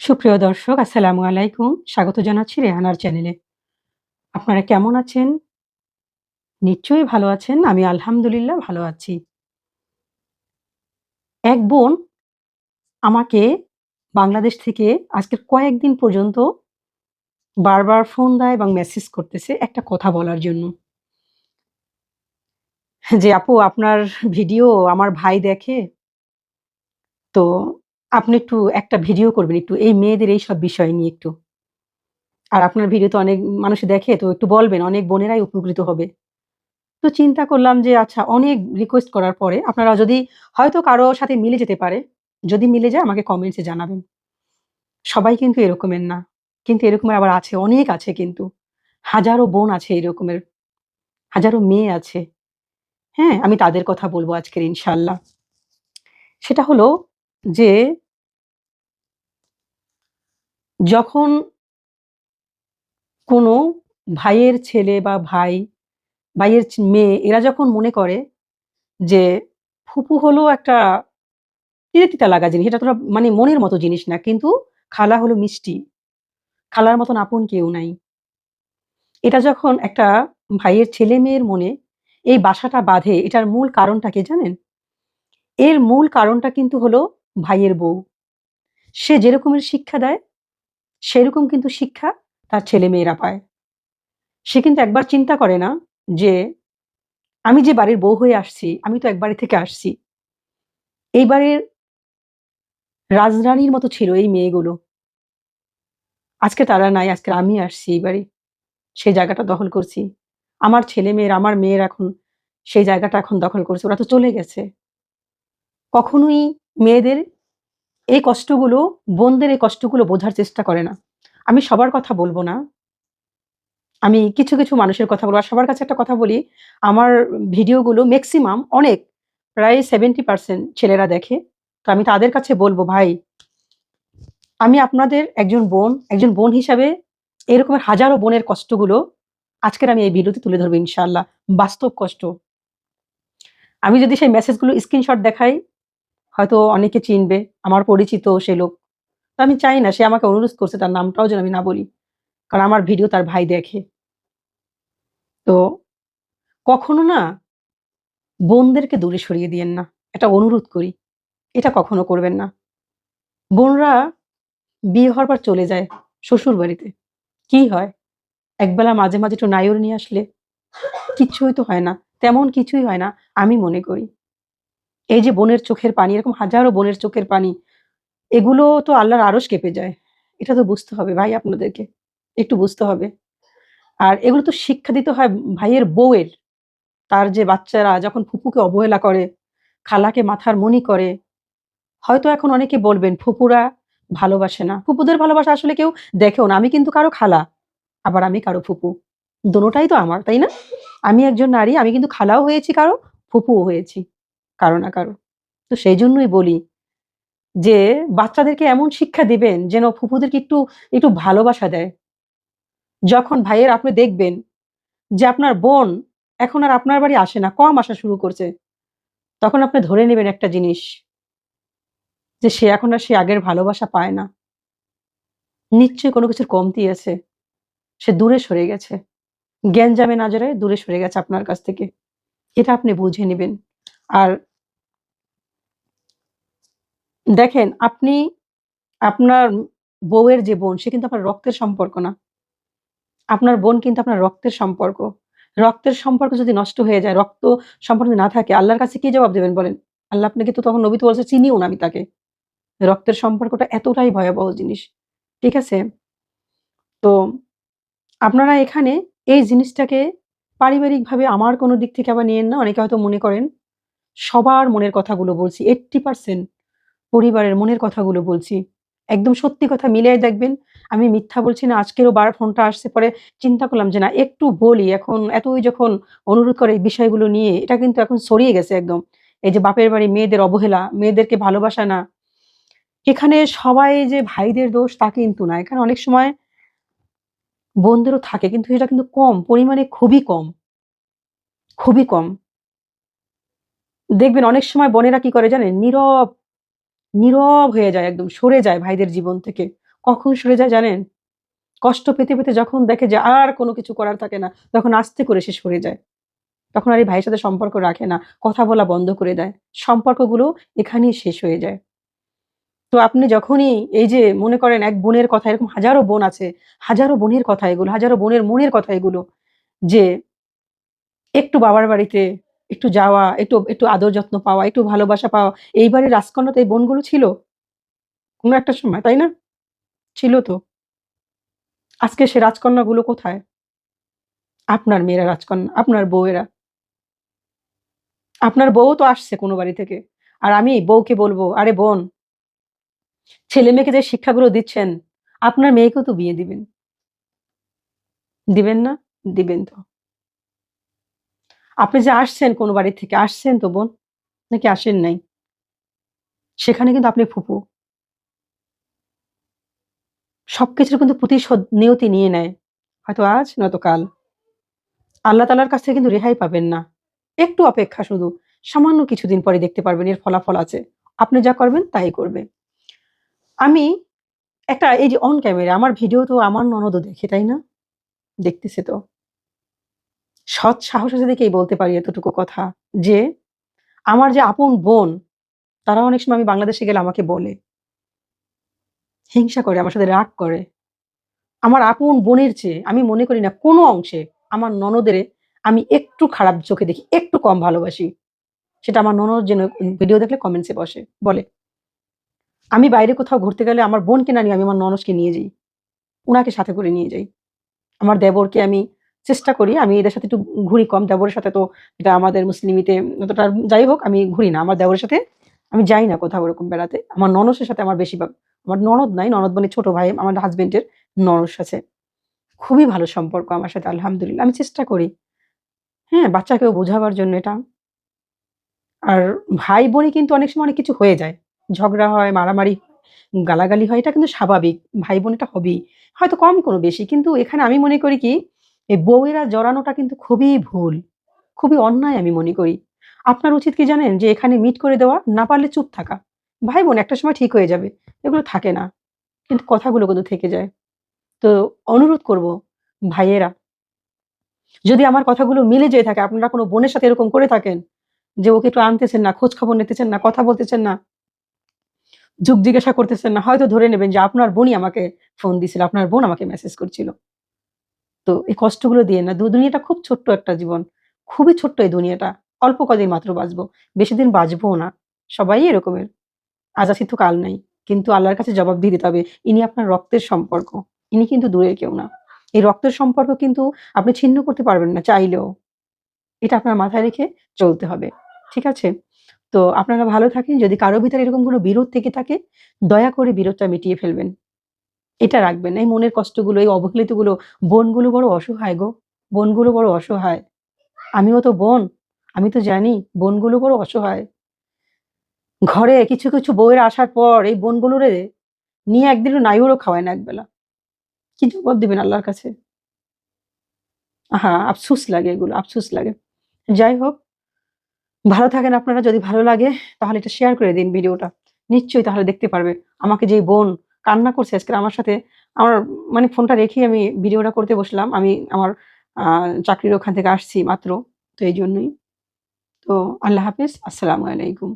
সুপ্রিয় দর্শক, আসসালামু আলাইকুম। স্বাগত জানাচ্ছি রেহানার চ্যানেলে। আপনারা কেমন আছেন? নিশ্চয়ই ভালো আছেন, আমি আলহামদুলিল্লাহ ভালো আছি। এক বোন আমাকে বাংলাদেশ থেকে আজকের কয়েকদিন পর্যন্ত বারবার ফোন দেয় এবং মেসেজ করতেছে একটা কথা বলার জন্য। যে, আপু, আপনার ভিডিও আমার ভাই দেখে? তো আপনি একটু একটা ভিডিও করবেন একটু, এই মেয়েদের এই সব বিষয় নিয়ে একটু। আর আপনার ভিডিও তো অনেক মানুষ দেখে, তো একটু বলবেন, অনেক বোনেরাই উপকৃত হবে। তো চিন্তা করলাম যে আচ্ছা অনেক রিকোয়েস্ট করার পরে আপনারা যদি হয়তো কারও সাথে মিলে যেতে পারে, যদি মিলে যায় আমাকে কমেন্টসে জানাবেন। সবাই কিন্তু এরকমের না। কিন্তু এরকমের আবার আছে, অনেক আছে কিন্তু। হাজারো বোন আছে এরকমের। হাজারো মেয়ে আছে। হ্যাঁ আমি তাদের কথা বলব আজকের ইনশাল্লাহ সেটা হলো যে যখন কোনো ভাইয়ের ছেলে বা ভাই, ভাইয়ের মেয়ে এরা যখন মনে করে যে ফুপু হলো একটা তিতা লাগা জিনিস এটা তোরা মানে মনের মতো জিনিস না, কিন্তু খালা হলো মিষ্টি। খালার মতন আপন কেউ নাই। এটা যখন একটা ভাইয়ের ছেলে মেয়ের মনে এই বাসাটা বাঁধে, এটার মূল কারণটা কি জানেন? এর মূল কারণটা কিন্তু হলো ভাইয়ের বউ। সে যেরকমের শিক্ষা দেয়, সেরকম কিন্তু শিক্ষা তার ছেলে মেয়েরা পায়। সে কিন্তু একবার চিন্তা করে না যে, আমি যে বাড়ির বউ হয়ে আসছি, আমি তো এক বাড়ি থেকে আসছি। এই বাড়ির রাজরানীর মতো ছিল এই মেয়েগুলো। আজকে তারা নাই, আজকে আমি আসছি এই বাড়ি। সেই জায়গাটা দখল করছি। আমার ছেলে মেয়ের আমার মেয়ের এখন সেই জায়গাটা এখন দখল করছে। ওরা তো চলে গেছে। কখনোই মেয়েদের এই কষ্টগুলো, বোনদের এই কষ্টগুলো বোঝার চেষ্টা করে না। আমি সবার কথা বলব না। আমি কিছু কিছু মানুষের কথা বলব। আর সবার কাছে একটা কথা বলি, আমার ভিডিওগুলো ম্যাক্সিমাম অনেক, প্রায় সেভেন্টি পার্সেন্ট ছেলেরা দেখে। তো আমি তাদের কাছে বলব, ভাই, আমি আপনাদের একজন বোন একজন বোন হিসাবে এরকমের হাজারো বোনের কষ্টগুলো আজকের আমি এই ভিডিওতে তুলে ধরবো ইনশাল্লাহ বাস্তব কষ্ট। আমি যদি সেই মেসেজগুলো স্ক্রিনশট দেখাই হয়তো অনেকে চিনবে, আমার পরিচিত সে লোক। তো আমি চাই না সে আমাকে অনুরোধ করছে তার নামটাও যেন আমি না বলি, কারণ আমার ভিডিও তার ভাই দেখে। তো কখনো না বোনদেরকে দূরে সরিয়ে দিয়েন না, এটা অনুরোধ করি, এটা কখনো করবেন না। বোনরা বিয়ে হওয়ার পর চলে যায় শ্বশুর বাড়িতে কি হয়? একবেলা মাঝে মাঝে একটু নায়র নিয়ে আসলে কিচ্ছুই তো হয় না, তেমন কিছুই হয় না, আমি মনে করি। এই যে বোনের চোখের পানি, এরকম হাজারো বোনের চোখের পানি, এগুলো তো আল্লাহর আরস কেঁপে যায়। এটা তো বুঝতে হবে ভাই আপনাদেরকে, একটু বুঝতে হবে। আর এগুলো তো শিক্ষা দিতে হয় ভাইয়ের বউয়ের। তার যে বাচ্চারা যখন ফুপুকে অবহেলা করে, খালাকে মাথার মনি করে, হয়তো এখন অনেকে বলবেন, ফুপুরা ভালোবাসে না। ফুপুদের ভালোবাসা আসলে কেউ দেখেও না। আমি কিন্তু কারও খালা, আবার আমি কারও ফুপু। দোনোটাই তো আমার, তাই না? আমি একজন নারী, আমি কিন্তু খালাও হয়েছি কারও, ফুপুও হয়েছি। কারও না কারও। তো সেই জন্যই বলি যে, বাচ্চাদেরকে এমন শিক্ষা দিবেন যেন ফুফুদেরকে একটু একটু ভালোবাসা দেয়। যখন ভাইয়ের আপনি দেখবেন যে আপনার বোন এখন আর আপনার বাড়ি আসে না, কম আসা শুরু করছে, তখন আপনি ধরে নেবেন একটা জিনিস যে, সে এখন আর সে আগের ভালোবাসা পায় না। নিশ্চয়ই কোনো কিছুর কমতি আছে। সে দূরে সরে গেছে। জ্ঞান জামে না দূরে সরে গেছে আপনার কাছ থেকে। এটা আপনি বুঝে নেবেন। আর দেখেন, আপনি আপনার বউয়ের যে বোন, সে কিন্তু আপনার রক্তের সম্পর্ক না। আপনার বোন কিন্তু আপনার রক্তের সম্পর্ক। রক্তের সম্পর্ক যদি নষ্ট হয়ে যায়, রক্ত সম্পর্ক না থাকে, আল্লাহর কাছে কি জবাব দেবেন বলেন? আল্লাহ আপনাকে তো তখন নবী তো বলছে, চিনিও না আমি তাকে। রক্তের সম্পর্কটা এতটাই ভয়াবহ জিনিস। ঠিক আছে? তো আপনারা এখানে এই জিনিসটাকে পারিবারিকভাবে আমার কোনো দিক থেকে আবার নিয়েন না, অনেকে হয়তো মনে করেন, সবার মনের কথাগুলো বলছি এইট্টি পার্সেন্ট পরিবারের মনের কথাগুলো বলছি। একদম সত্যি কথা মিলিয়ে দেখবেন, আমি মিথ্যা বলছি না আজকেরও বার ফোনটা আসছে, পরে চিন্তা করলাম যে না, একটু বলি, এখন এতই যখন অনুরোধ করে এই বিষয়গুলো নিয়ে, এটা কিন্তু এখন ছড়িয়ে গেছে একদম। এই যে বাপের বাড়ি মেয়েদের অবহেলা, মেয়েদেরকে ভালোবাসা না, এখানে সবাই যে ভাইদের দোষ তা কিন্তু না। এখানে অনেক সময় বোনদেরও থাকে, কিন্তু সেটা কিন্তু কম, পরিমাণে খুবই কম। খুবই কম। দেখবেন অনেক সময় বোনেরা কি করে জানেন, নীরব নীরব হয়ে যায়, একদম সরে যায় ভাইদের জীবন থেকে। কখন সরে যায় জানেন? কষ্ট পেতে পেতে যখন দেখে যে আর কোনো কিছু করার থাকে না, তখন আস্তে করে সে সরে যায়। তখন আর এই ভাইয়ের সাথে সম্পর্ক রাখে না, কথা বলা বন্ধ করে দেয়। সম্পর্কগুলো এখানেই শেষ হয়ে যায়। তো আপনি যখনই এই যে মনে করেন এক বোনের কথা, এরকম হাজারো বোন আছে, হাজারো বোনের কথা এগুলো, হাজারো বোনের মনের কথা এগুলো, যে একটু বাবার বাড়িতে একটু যাওয়া, একটু একটু আদর যত্ন পাওয়া, একটু ভালোবাসা পাওয়া। এইবারে রাজকন্যাতে এই বোনগুলো ছিল? কোনো একটা সময়, তাই না? ছিল তো। আজকে সে রাজকন্যাগুলো কোথায়? আপনার মেয়েরা রাজকন্যা, আপনার বউয়েরা। আপনার বউ তো আসছে কোনো বাড়ি থেকে। আর আমি বউকে বলব, আরে বোন, ছেলে মেয়েকে যে শিক্ষাগুলো দিচ্ছেন, আপনার মেয়েকেও তো বিয়ে দিবেন। দিবেন না? দিবেন তো। আপনি যে আসছেন কোনো বাড়ি থেকে, আসছেন তো বোন? নাকি আসেন নাই? সেখানে কিন্তু আপনি ফুপু। সবকিছুর কিন্তু প্রতিশোধ নিয়তি নিয়ে নেয়। হয়তো আজ নয়তো কাল। আল্লাহ তালার কাছ থেকে কিন্তু রেহাই পাবেন না। একটু অপেক্ষা শুধু। সামান্য কিছুদিন পরে দেখতে পারবেন এর ফলাফল আছে। আপনি যা করবেন তাই করবে। আমি একটা, এই যে অন ক্যামেরা আমার ভিডিও তো আমার ননদও দেখে, তাই না? দেখতেছে তো। সৎ সাহস আছে দেখেই বলতে পারি এতটুকু কথা যে, আমার যে আপন বোন তারা অনেক সময় আমি বাংলাদেশে গেলে আমাকে বলে। হিংসা করে, আমার সাথে রাগ করে। আমার আপন বোনের চেয়ে আমি মনে করি না কোনো অংশে আমার ননদের আমি একটু খারাপ চোখে দেখি, একটু কম ভালোবাসি। সেটা আমার ননদ যেন ভিডিও দেখলে কমেন্টসে বসে, বলে। আমি বাইরে কোথাও ঘুরতে গেলে আমার বোনকে না নিয়ে আমি আমার ননদকে নিয়ে যাই। ওনাকে সাথে করে নিয়ে যাই। আমার দেবরকে আমি চেষ্টা করি। আমি এদের সাথে একটু ঘুরি কম। দেবরের সাথে তো এটা আমাদের মুসলিমিতে অতটা যাই হোক, আমি ঘুরি না। আমার দেবরের সাথে আমি যাই না কোথাও ওরকম বেড়াতে। আমার ননসের সাথে আমার বেশি ভাগ- আমার ননদ নাই, ননদ মানে ছোট ভাই, আমার হাজবেন্ডের ননস আছে। খুবই ভালো সম্পর্ক আমার সাথে, আলহামদুলিল্লাহ। আমি চেষ্টা করি। হ্যাঁ বাচ্চাকেও বোঝাবার জন্য এটা। আর ভাই বোনই কিন্তু অনেক সময় অনেক কিছু হয়ে যায়। ঝগড়া হয়, মারামারি গালাগালি হয়, এটা কিন্তু স্বাভাবিক। ভাই বোন এটা হবেই। হয়তো কম কোনো বেশি, কিন্তু এখানে আমি মনে করি কি এই বউয়েরা জড়ানোটা কিন্তু খুবই ভুল, খুবই অন্যায় আমি মনে করি। আপনার উচিত কি জানেন যে এখানে মিট করে দেওয়া, না পারলে চুপ থাকা। ভাই বোন, একটা সময় ঠিক হয়ে যাবে, এগুলো থাকে না, কিন্তু কথাগুলো কিন্তু থেকে যায়। তো অনুরোধ করব, ভাইয়েরা, যদি আমার কথাগুলো মিলে যেয়ে থাকে, আপনারা কোনো বোনের সাথে এরকম করে থাকেন যে ওকে একটু আনতেছেন না খোঁজ খবর নিতেছেন না, কথা বলতেছেন না, যুগ জিজ্ঞাসা করতেছেন না, হয়তো ধরে নেবেন যে আপনার বোনই আমাকে ফোন দিছিল, আপনার বোন আমাকে মেসেজ করছিল। তো এই কষ্টগুলো দিয়ে না দুনিয়াটা খুব ছোট্ট একটা জীবন। খুবই ছোট্ট এই দুনিয়াটা। অল্প কদিন মাত্র বাঁচবো। বেশি দিন বাঁচবো না। সবাই এরকমের। আজ আছি তো কাল নাই। কিন্তু আল্লাহর কাছে জবাব দিয়ে দিতে হবে, ইনি আপনার রক্তের সম্পর্ক। ইনি কিন্তু দূরের কেউ না। এই রক্তের সম্পর্ক কিন্তু আপনি ছিন্ন করতে পারবেন না চাইলেও। এটা আপনার মাথায় রেখে চলতে হবে। ঠিক আছে? তো আপনারা ভালো থাকেন। যদি কারও ভিতরে এরকম কোনো বিরোধ থেকে থাকে, দয়া করে বিরোধটা মিটিয়ে ফেলবেন। এটা রাখবেন। এই মনের কষ্টগুলো, এই অবহেলিতগুলো, বোনগুলো বড় অসহায় গো। বোনগুলো বড় অসহায়। আমিও তো বোন, আমি তো জানি বোনগুলো বড় অসহায়। ঘরে কিছু কিছু বউয়ের আসার পর এই বোনগুলোরে নিয়ে একদিন নাইউরও খাওয়ায় না একবেলা। কি জবাব দিবেন আল্লাহর কাছে? আহা, আফসুস লাগে এগুলো, আফসুস লাগে। যাই হোক, ভালো থাকেন আপনারা, যদি ভালো লাগে তাহলে এটা শেয়ার করে দিন ভিডিওটা। নিশ্চয়ই তাহলে দেখতে পারবে। আমাকে যে বোন কান্না করছে আজকে আমার সাথে। আমার মানে ফোনটা রেখেই আমি ভিডিওটা করতে বসলাম। আমি আমার চাকরির ওখান থেকে আসছি মাত্র, তো এই জন্যই। তো আল্লাহ হাফিজ। আসসালামু আলাইকুম।